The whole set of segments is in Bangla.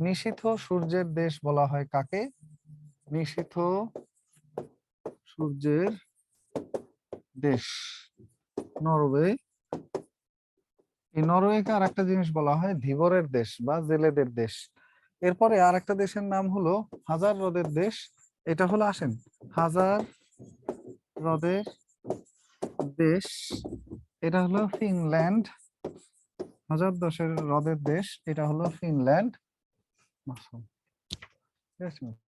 নিশীথ সূর্যের দেশ বলা হয় কাকে? নিশীথ সূর্যের দেশ। নরওয়ে। এই নরওয়েকে আর একটা জিনিস বলা হয়, ধীবরের দেশ বা জেলেদের দেশ। এরপরে আর একটা দেশের নাম হলো হাজার হ্রদের দেশ। এটা হলো আসেন, হাজার হ্রদের দেশ। এটা হলো ফিনল্যান্ড। হাজার দশের হ্রদের দেশ। এটা হলো ফিনল্যান্ড। মাসুম। ঠিক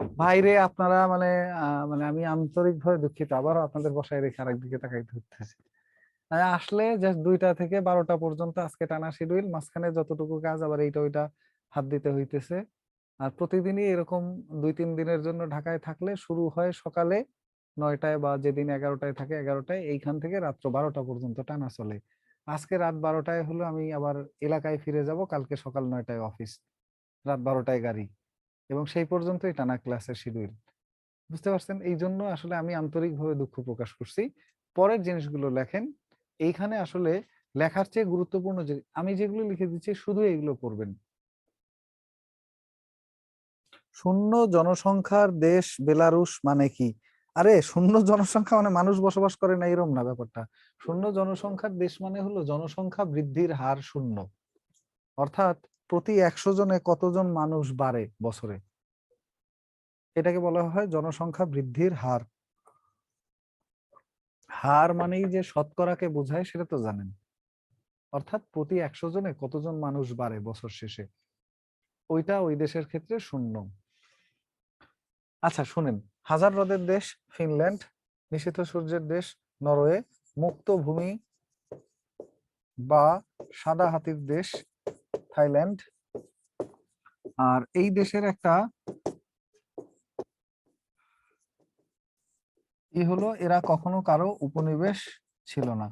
ভাইরে আপনারা মানে মানে আমি আন্তরিকভাবে দুঃখিত। আবারও আপনাদের বসায় রেখে আরেকদিকে তাকাই হচ্ছে আসলে জাস্ট দুইটা থেকে বারোটা পর্যন্ত আজকে টানা শিডিউল, মাঝখানে যতটুকু কাজ আবার এইটা ওইটা হাত দিতে হইতেছে। আর প্রতিদিনই এরকম দুই, তিন দিনের জন্য ঢাকায় থাকলে শুরু হয় সকালে নয়টায় বা যেদিন এগারোটায় থাকে এগারোটায়, এইখান থেকে রাত্র বারোটা পর্যন্ত টানা চলে। আজকে রাত বারোটায় হলো আমি আবার এলাকায় ফিরে যাব, কালকে সকাল নয়টায় অফিস, রাত বারোটায় গাড়ি। এবং সেই পর্যন্তই টানা ক্লাসের শিডিউল। বুঝতে পারছেন? এই জন্য আসলে আমি আন্তরিকভাবে দুঃখ প্রকাশ করছি। পরের জিনিসগুলো লেখেন, এইখানে আসলে লেখার চেয়ে গুরুত্বপূর্ণ যে, আমি যেগুলো লিখে দিচ্ছি শুধু এগুলো পড়বেন। শূন্য জনসংখ্যার দেশ বেলারুশ মানে কি? আরে, শূন্য জনসংখ্যা মানে মানুষ বসবাস করে না, এরম না ব্যাপারটা। শূন্য জনসংখ্যার দেশ মানে হলো জনসংখ্যা বৃদ্ধির হার শূন্য। অর্থাৎ প্রতি একশো জনে কতজন মানুষ বাড়ে বছরে? এটাকে বলা হয় জনসংখ্যা বৃদ্ধির হার। হার মানেই যে শতকরাকে বোঝায় সেটা তো জানেন। অর্থাৎ প্রতি একশো জনে কতজন মানুষ বাড়ে বছর শেষে? ওইটা ওই দেশের ক্ষেত্রে শূন্য। আচ্ছা শুনেন। হাজার হ্রদের দেশ ফিনল্যান্ড, নিষিদ্ধ সূর্যের দেশ নরওয়ে মুক্ত ভূমি বা সাদা হাতির দেশ থাইল্যান্ড। আর এই দেশের একটা ই হলো, এরা কখনো কারও উপনিবেশ ছিল না।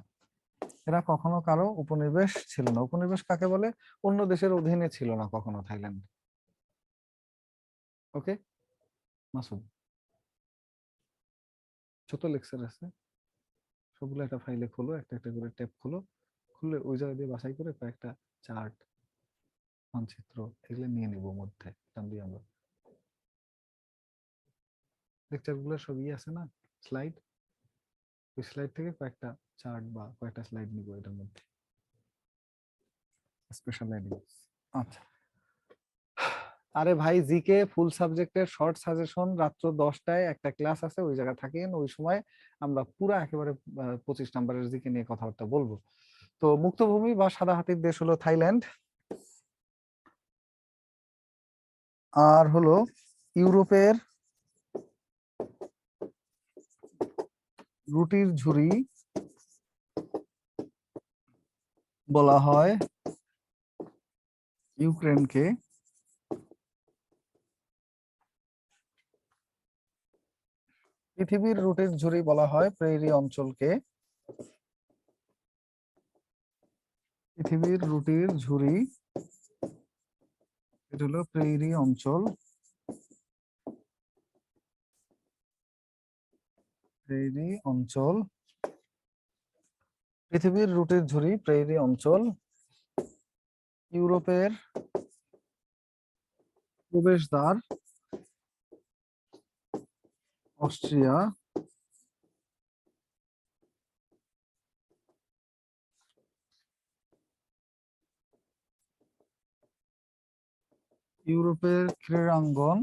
এরা কখনো কারও উপনিবেশ ছিল না। উপনিবেশ কাকে বলে? অন্য দেশের অধীনে ছিল না কখনো থাইল্যান্ড। ওকে? মাসুদ ছোট লেকচার আছে। সবগুলো একটা ফাইলে খোলো, একটা একটা করে ট্যাব খোলো। খুলে ওই জায়গা দিয়ে বাছাই করে কয়েকটা চার্ট মানচিত্র এগুলো নিয়ে নিব মধ্যে। টান দিয়ে আমরা লেকচারগুলো সবই আছে না? স্লাইড ওই স্লাইড থেকে কয়েকটা চার্ট বা কয়েকটা স্লাইড নিব এটার মধ্যে। স্পেশাল আচ্ছা। আরে ভাই জিকে ফুল সাবজেক্টের শর্ট সাজেশন রাত্র দশটায় একটা ক্লাস আছে, ওই জায়গা থাকেন। ওই সময় আমরা পুরা একেবারে পঁচিশ নাম্বারের জিকে নিয়ে কথাবার্তা বলব। তো মুক্তভূমি বা সাদা হাতির দেশ হলো থাইল্যান্ড। আর হলো ইউরোপের রুটির ঝুড়ি বলা হয় ইউক্রেনকে। পৃথিবীর রুটির ঝুড়ি বলা হয় প্রেরি অঞ্চলকে। পৃথিবীর রুটির ঝুড়ি এটা হলো প্রেরি অঞ্চল। প্রেরি অঞ্চল। পৃথিবীর রুটের ঝুড়ি প্রেরি অঞ্চল। ইউরোপের প্রবেশদ্বার। অস্ট্রিয়া। ইউরোপের ক্রীড়াঙ্গন,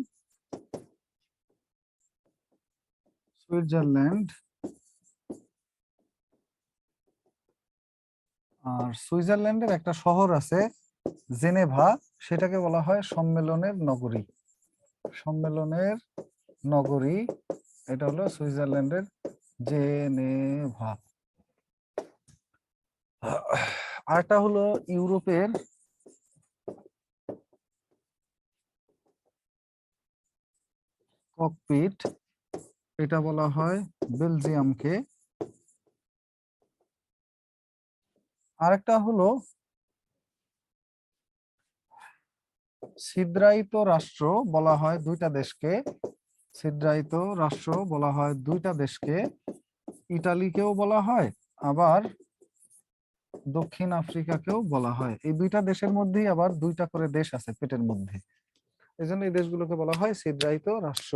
সুইজারল্যান্ড, আর সুইজারল্যান্ডের একটা শহর আছে, জেনেভা, সেটাকে বলা হয় সম্মেলনের নগরী। সম্মেলনের নগরী, এটা হলো সুইজারল্যান্ডের জেনেভা। আরেকটা হলো ইউরোপের ককপিট, এটা বলা হয় বেলজিয়ামকে। আরেকটা হলো ছিদ্রায়িত রাষ্ট্র বলা হয় দুইটা দেশকে। ছিদ্রায়িত রাষ্ট্র বলা হয় দুইটা দেশকে। ইটালিকেও বলা হয়, আবার দক্ষিণ আফ্রিকাকেও বলা হয়। এই দুইটা দেশের মধ্যেই আবার দুইটা করে দেশ আছে পেটের মধ্যে। এই জন্য এই দেশগুলোকে বলা হয় ছিদ্রায়িত রাষ্ট্র।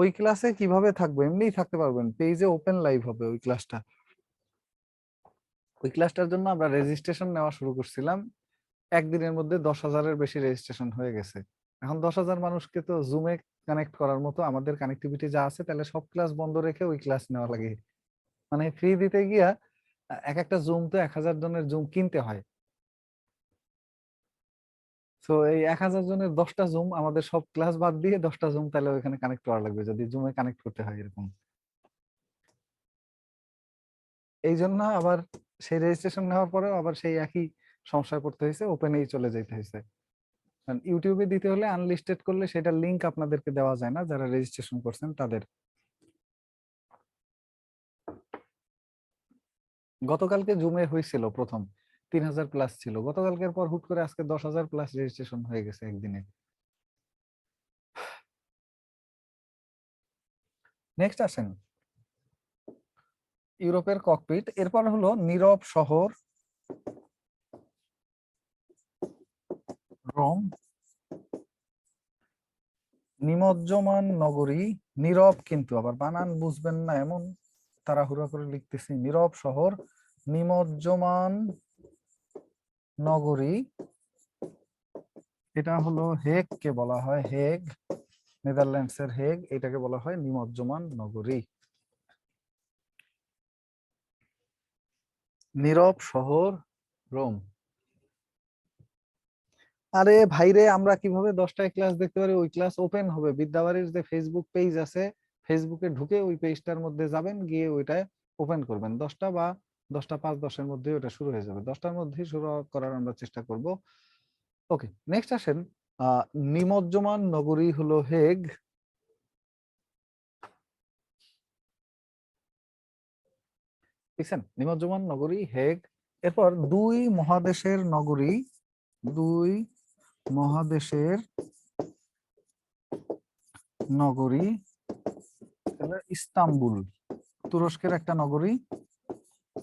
ওই ক্লাসে কীভাবে থাকব? এমনিই থাকতে পারবেন। পেজে ওপেন লাইভ হবে ওই ক্লাসটা ওই ক্লাসটার জন্য আমরা রেজিস্ট্রেশন নেওয়া শুরু করছিলাম। একদিনের মধ্যে দশ হাজারের বেশি রেজিস্ট্রেশন হয়ে গেছে। এখন দশ হাজার মানুষকে তো জুমে কানেক্ট করার মতো আমাদের কানেক্টিভিটি যা আছে, তাহলে সব ক্লাস বন্ধ রেখে ওই ক্লাস নেওয়া লাগে। মানে ফ্রি দিতে গিয়া এক একটা জুম তো এক হাজার জনের জুম কিনতে হয়। তো এই এক হাজার জনের দশটা জুম আমাদের সব ক্লাস বাদ দিয়ে দশটা জুম তাহলে ওইখানে কানেক্ট করা লাগবে, যদি জুমে কানেক্ট করতে হয় এরকম। এই জন্য আবার সেই রেজিস্ট্রেশন নেওয়ার পরেও আবার সেই একই সমস্যায় পড়তে হয়েছে ওপেনেই চলে যেতে হয়েছে। কারণ ইউটিউবে দিতে হলে আনলিস্টেড করলে সেটা লিংক আপনাদেরকে দেওয়া যায় না, যারা রেজিস্ট্রেশন করছেন তাদের। গতকালকে জুমে হয়েছিল প্রথম। তিন হাজার প্লাস ছিল। গতকালকের পর হুট করে আজকে দশ হাজার প্লাস রেজিস্ট্রেশন হয়ে গেছে একদিনে। নেক্সট আসেন। ইউরোপের ককপিট এরপর হলো নীরব শহর। রোম। নিমজ্জমান নগরী। নীরব কিন্তু আবার বানান বুঝবেন না, এমন তাড়াহুড়া করে লিখতেছি। নীরব শহর, নিমজ্জমান নগরী। এটা হলো হেগ কে বলা হয়, হেগ। নেদারল্যান্ডস এর হেগ, এটাকে বলা হয় নিমজ্জমান নগরী। নীরব শহর, রোম। আরে ভাইরে, আমরা কীভাবে দশটায় ক্লাস দেখতে পারি? ওই ক্লাস ওপেন হবে। বিদ্যাবাড়ির যে ফেসবুক পেজ আছে ফেসবুকে ঢুকে ওই পেজটার মধ্যে যাবেন, গিয়ে ওইটা ওপেন করবেন। দশটা বা দশটা পাঁচ দশের মধ্যে ওটা শুরু হয়ে যাবে। দশটার মধ্যেই শুরু করার আমরা চেষ্টা করব। ওকে নেক্সট আসেন। নিমজ্জমান নগরী হলো হেগ। দেখছেন? নিমজ্জমান নগরী, হেগ। এরপর দুই মহাদেশের নগরী, দুই মহাদেশের নগরী ইস্তাম্বুল, তুরস্কের একটা নগরী।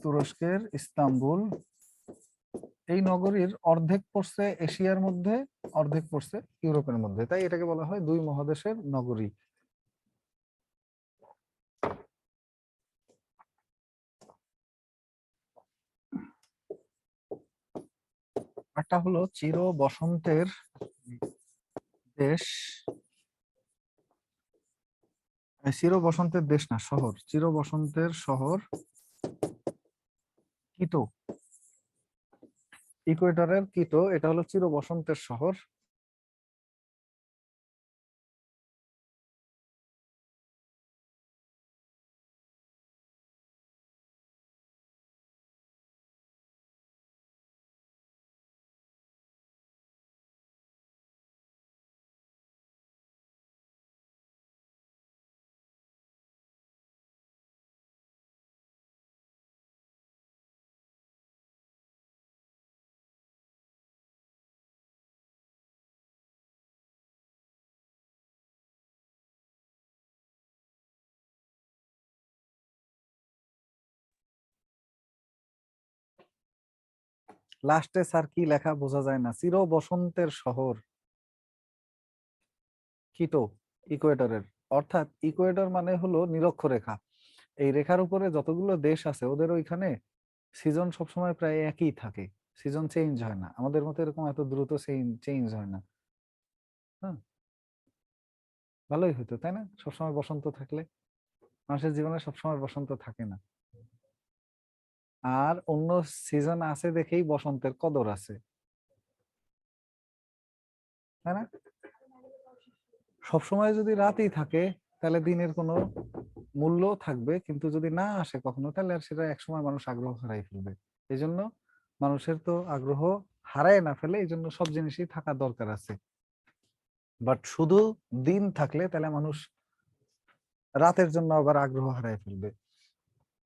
তুরস্কের ইস্তাম্বুল। এই নগরীর অর্ধেক পড়ছে এশিয়ার মধ্যে অর্ধেক পড়ছে ইউরোপের মধ্যে। তাই এটাকে বলা হয় দুই মহাদেশের নগরী। একটা হলো চির বসন্তের দেশ। এ, চির বসন্তের দেশ না শহর। চির বসন্তের শহর কিটো? ইকুয়েটরের কিতো এটা হলো চির বসন্তের শহর। লাস্টে স্যার কি লেখা বোঝা যায় না। চির বসন্তের শহর। কিটো ইকুয়েটরের অর্থাৎ ইকুয়েটর মানে হলো নিরক্ষরেখা। এই রেখার উপরে যতগুলো দেশ আছে, ওদের ওইখানে সিজন সবসময় প্রায় একই থাকে। সিজন চেঞ্জ হয় না। আমাদের মতো এরকম এত দ্রুত চেঞ্জ হয় না। হ্যাঁ? ভালোই হতো তাই না? সবসময় বসন্ত থাকলে। মানুষের জীবনে সবসময় বসন্ত থাকে না। আর অন্য সিজন আছে দেখেই বসন্তের কদর আছে। তাই না? সবসময় যদি রাতেই থাকে, তাহলে দিনের কোনো মূল্য থাকবে, কিন্তু যদি না আসে কখনো, তাহলে আর সেটা একসময় মানুষ আগ্রহ হারাই ফেলবে। এই জন্য মানুষের তো আগ্রহ হারায় না ফেলে এই জন্য সব জিনিসই থাকা দরকার আছে। বাট শুধু দিন থাকলে তাহলে মানুষ রাতের জন্য আবার আগ্রহ হারায় ফেলবে।